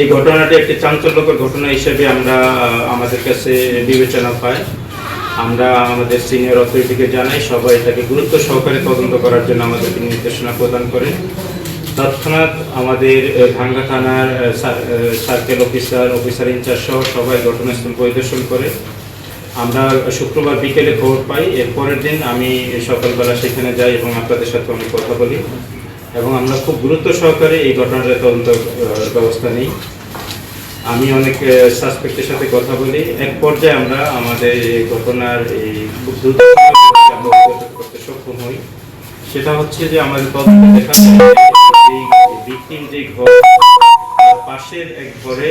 এই ঘটনাটি একটি চাঞ্চল্যকর ঘটনা হিসেবে আমরা আমাদের কাছে বিবেচনা পাই আমরা আমাদের সিনিয়র অথরিটিকে জানাই, সবাই এটাকে গুরুত্ব সহকারে তদন্ত করার জন্য আমাদেরকে নির্দেশনা প্রদান করে তৎক্ষণাৎ আমাদের ভাঙ্গা থানার সার্কেল অফিসার অফিসার ইনচার্জ সহ সবাই ঘটনাস্থল পরিদর্শন করে। আমরা শুক্রবার বিকেলে খবর পাই এর পরের দিন আমি সকালবেলা সেখানে যাই এবং আপনাদের সাথে আমি কথা বলি। এবং আমরা খুব গুরুত্ব সহকারে এই ঘটনার তদন্ত ব্যবস্থা নিই। আমি অনেক সাসপেক্টের সাথে কথা বলি। এক পর্যায়ে আমরা আমাদের ঘটনার এই দ্রুত করতে সক্ষম হই। সেটা হচ্ছে যে আমাদের তদন্তে দেখা যে ঘর পাশের এক ঘরে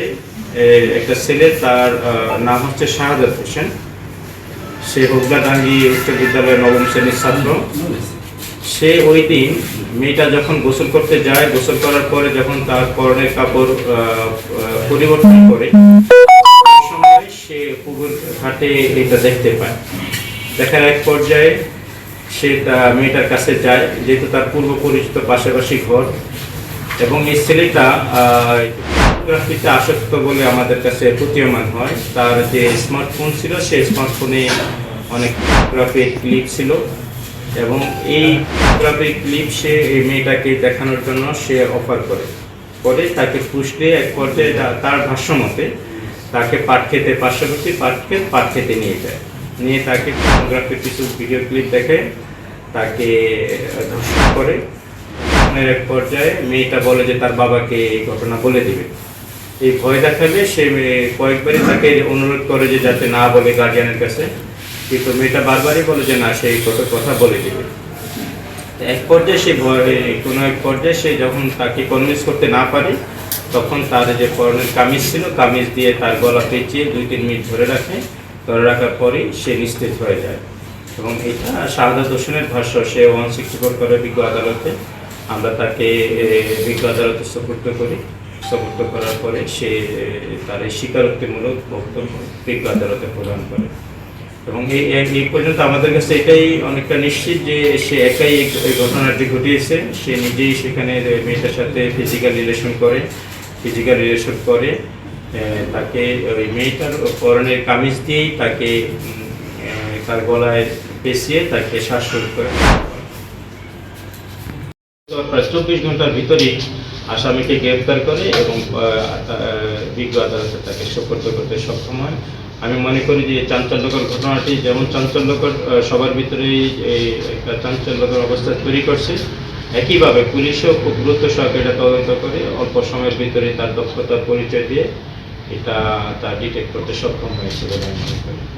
একটা ছেলে, তার নাম হচ্ছে শাহাদাত হোসেন। সে হোগলাডাঙ্গি উচ্চ বিদ্যালয়ের নবম শ্রেণির ছাত্র। সে ওই দিন মেয়েটা যখন গোসল করতে যায়, গোসল করার পরে যখন তার পরনের কাপড় পরিবর্তন করে সে পুকুর ঘাটে এটা দেখতে পায়। দেখার এক পর্যায়ে সে মেয়েটার কাছে যায়, যেহেতু তার পূর্ব পরিচিত পাশাপাশি ঘর, এবং এই ছেলেটা ফটোগ্রাফিতে আসক্ত বলে আমাদের কাছে প্রতীয়মান হয়। তার যে স্মার্টফোন ছিল সেই স্মার্টফোনে অনেক ফটোগ্রাফির ক্লিপ ছিল। এবং এই ফটোগ্রাফির ক্লিপ সে এই মেয়েটাকে দেখানোর জন্য সে অফার করে। পরে তাকে পুষলে এক পর্যায়ে তার ভাষ্য মতে তাকে পাট খেতে পার্শ্ববর্তী পাট খেতে পাট খেতে নিয়ে যায়। নিয়ে তাকে ফটোগ্রাফির কিছু ভিডিও ক্লিপ দেখে তাকে ধর্ষণ করে। ধর্ষণের এক পর্যায়ে মেয়েটা বলে যে তার বাবাকে এই ঘটনা বলে দিবে। এই ভয় দেখালে সে কয়েকবারই তাকে অনুরোধ করে যে যাতে না বলে গার্জিয়ানের কাছে। কিন্তু মেয়েটা বারবারই বলে যে না, সে এই কত কথা বলে দিবে। এক পর্যায়ে সে কোনো এক পর্যায়ে সে যখন তাকে কনভিন্স করতে না পারে, তখন তার যে পরনের কামিজ ছিল, কামিজ দিয়ে তার গলা পেঁচিয়ে দুই তিন মিনিট ধরে রাখে। ধরে রাখার পরেই সে নিস্তেজ হয়ে যায়। এবং এটা শাহাদাত হোসেনের ভাষ্য, সে ওয়ান সিক্সটি ফোর করে বিজ্ঞ আদালতে। আমরা তাকে বিজ্ঞ আদালতে সুপর্দ করি। সুপর্দ করার পরে সে তার এই স্বীকারোক্তিমূলক বক্তব্য বিজ্ঞ আদালতে প্রদান করে। এবং এই পর্যন্ত আমাদের কাছে এটাই অনেকটা নিশ্চিত যে সে একাই এই ঘটনাটি ঘটিয়েছে। সে নিজেই সেখানে মেয়েটার সাথে ফিজিক্যাল রিলেশন করে ফিজিক্যাল রিলেশন করে তাকে ওই মেয়েটার পরনের কামিজ দিয়েই তাকে তার গলায় পেঁচিয়ে তাকে শ্বাসরোধ করে। প্রায় চব্বিশ ঘণ্টার ভিতরেই আসামিকে গ্রেপ্তার করে এবং বিজ্ঞ আদালতে তাকে সোপর্দ করতে সক্ষম হয়। আমি মনে করি যে চাঞ্চল্যকর ঘটনাটি যেমন চাঞ্চল্যকর সবার ভিতরেই এই একটা চাঞ্চল্যকর অবস্থা তৈরি করছে। একইভাবে পুলিশও খুব গুরুত্ব সহকারে এটা তদন্ত করে, অল্প সময়ের ভিতরে তার দক্ষতার পরিচয় দিয়ে এটা তা ডিটেক্ট করতে সক্ষম হয়েছে বলে আমি মনে করি।